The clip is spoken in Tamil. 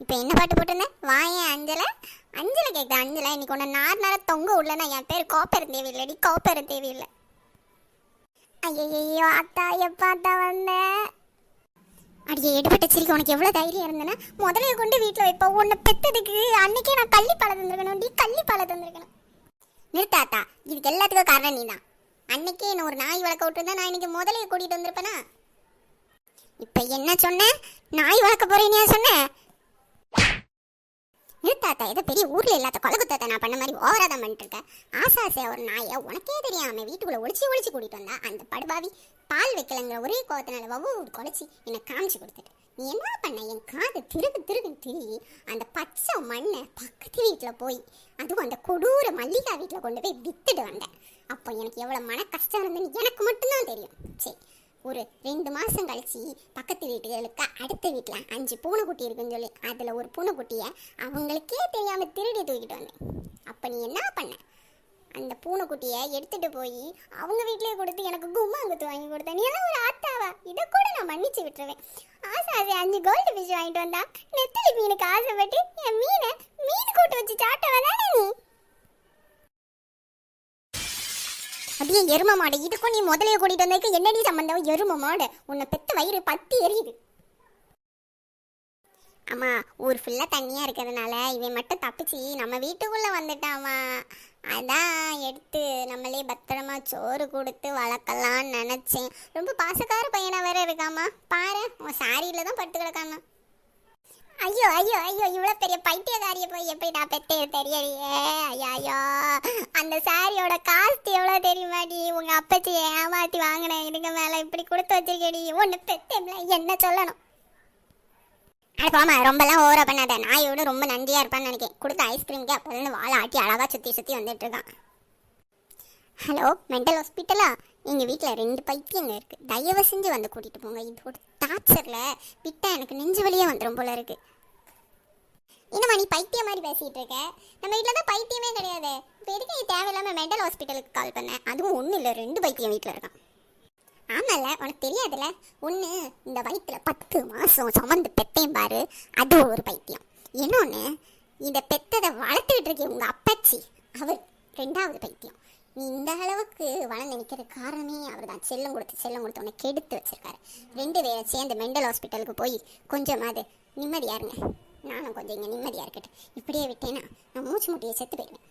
இப்போ என்ன பாட்டு போட்டிருந்தேன்? வாயன் அஞ்சலை? அஞ்சலை கேட்குது அஞ்சலை. இன்னைக்கு ஒன்று நாலு நேரம் தொங்க உள்ளனா என் பேர் கோப்பரம் தேவையில்லைடி. கோப்பரம் தேவையில்லை. ஐயோ அத்தா எப்போ அத்தா வந்தேன். அடியே எடுபட்ட சிரிக்கு உனக்கு எவ்வளோ தைரியம் இருந்தேன்னா முதலைய கொண்டு வீட்டில் வைப்ப உன்னை பெத்ததுக்கு அன்னைக்கே நான் கள்ளி பழம் தந்திருக்கணும் டி கள்ளி பழம் தந்திருக்கணும். நிறுத்தாத்தா இதுக்கு எல்லாத்துக்கும் காரணம் நீ தான் அன்னைக்கே என்ன ஒரு நாய் வளர்க்க விட்டுருந்தா நான் இன்னைக்கு முதலைய கூட்டிகிட்டு வந்திருப்பேனா? இப்போ என்ன சொன்ன? நாய் வளர்க்க போறேன்னு ஏன் தாத்தா நிறுத்தாத்தா ஏதோ பெரிய ஊர்ல இல்லாத கொலகுத்தத்தை நான் பண்ண மாதிரி ஓவரா தான் பண்ணிட்டு இருக்கேன் ஆசை ஒரு நாயை உனக்கே தெரியாம வீட்டுக்குள்ள ஒழிச்சு ஒழிச்சு கூட்டிட்டு வந்தா அந்த படுபாவி பால் வைக்கலங்கிற ஒரே கோவத்தினால ஒவ்வொரு குலைச்சி என்னை காமிச்சு கொடுத்துட்டு. நீ என்ன பண்ண? என் காது திருகு திருகுன்னு திரி அந்த பச்சை மண்ணை பக்கத்து வீட்டில் போய் அதுவும் அந்த கொடூர மல்லிகா வீட்டில் கொண்டு போய் வித்துட்டு வந்தேன். அப்போ எனக்கு எவ்வளோ மன கஷ்டம் இருந்துன்னு எனக்கு மட்டும்தான் தெரியும். சரி ஒரு ரெண்டு மாதம் கழிச்சு பக்கத்து வீட்டுகளுக்கு அடுத்த வீட்டில் அஞ்சு பூனைக்குட்டி இருக்குன்னு சொல்லி அதில் ஒரு பூனைக்குட்டியை அவங்களுக்கே தெரியாமல் திருடி தூக்கிட்டு வந்தேன். அப்போ நீ என்ன பண்ண? அந்த பூனைக்குட்டியை எடுத்துகிட்டு போய் அவங்க வீட்டிலே கொடுத்து எனக்கு கும்மாங்குத்து வாங்கி கொடுத்த நீ எல்லாம் ஒரு ஆத்தாவா? இதை கூட நான் மன்னிச்சு விட்டுருவேன். ஆசை ஆசை அஞ்சு கோல்டு ஃபிஷ் வாங்கிட்டு வந்தா நெத்திலி மீனுக்கு ஆசைப்பட்டு என் மீனை அப்படியே எரும மாடு. இதுக்கும் நீ முதலைய கூட்டிட்டு வந்ததுக்கு என்னடி சம்பந்தம்? எரும மாடு. உன்னை பெத்த வயிறு பத்தி எரியுது. அம்மா ஊர் ஃபுல்லாக தண்ணியாக இருக்கிறதுனால இவன் மட்டும் தப்பிச்சு நம்ம வீட்டுக்குள்ளே வந்துட்டாமா அதான் எடுத்து நம்மளே பத்திரமா சோறு கொடுத்து வளர்க்கலாம்னு நினச்சேன். ரொம்ப பாசக்கார பையனாக வேற இருக்காமா பாரு உன் சாரியில் தான் பட்டு கிடக்காமா ஐயோ ஐயோ ஐயோ இவ்வளோ பெரிய பைத்தியக்காரிய போய் எப்படி நான் பெத்தே தெரியலையே. ஐயா ஐயோ. அந்த சாரியோட காஸ்ட் எவ்வளோ தெரியுமாடி? உங்க அப்பச்சி ஏமாத்தி வாங்கினேன் இதுக்கு மேலே இப்படி கொடுத்து வச்சிருக்கேடி. ஒன்று பெத்தேம்ல என்ன சொல்லணும்? அது போமா ரொம்பலாம் ஓவரா பண்ணாத. நாயோட ரொம்ப நன்றியா இருப்பான்னு நினைக்கிறேன் கொடுத்த ஐஸ்கிரீம்க்கு அப்போலேருந்து வாழை ஆட்டி அழகா சுற்றி சுற்றி வந்துட்டு இருக்கான். ஹலோ மென்டல் ஹாஸ்பிட்டலா எங்கள் வீட்டில் ரெண்டு பைத்தியங்க இருக்குது தயவு செஞ்சு வந்து கூட்டிகிட்டு போங்க இதோட டார்ச்சரில் விட்டால் எனக்கு நெஞ்சு வழியே வந்துடும் போல இருக்கு. என்னம்மா நீ பைத்தியம் மாதிரி பேசிகிட்டு இருக்க? நம்ம வீட்டில் தான் பைத்தியமே கிடையாது. இப்போ எதுக்கு நீ தேவையில்லாமல் மெண்டல் ஹாஸ்பிட்டலுக்கு கால் பண்ணேன் அதுவும் ஒன்றும் இல்லை ரெண்டு பைத்தியம் வீட்டில் இருக்கான். ஆமால உனக்கு தெரியாதுல்ல? ஒன்று இந்த வயிற்றுல பத்து மாதம் சுமந்து பெத்தையும் பாரு அது ஒரு பைத்தியம். இன்னொன்று இந்த பெத்ததை வளர்த்துக்கிட்டு இருக்கே உங்கள் அப்பச்சி அவர் ரெண்டாவது பைத்தியம். நீ இந்த அளவுக்கு வளர்ந்து நிற்கிற காரணமே அவர் தான் செல்லம் கொடுத்து செல்லம் கொடுத்து உன்னை கெடுத்து வச்சிருக்காரு. ரெண்டு பேரும் சேர்ந்து மெண்டல் ஹாஸ்பிட்டலுக்கு போய் கொஞ்சமாவது நிம்மதியா இருங்க. நானும் கொஞ்சம் இங்கே நிம்மதியாக இருக்கட்டும். இப்படியே விட்டேன்னா நான் மூச்சு முட்டியை செத்து போயிடுவேன்.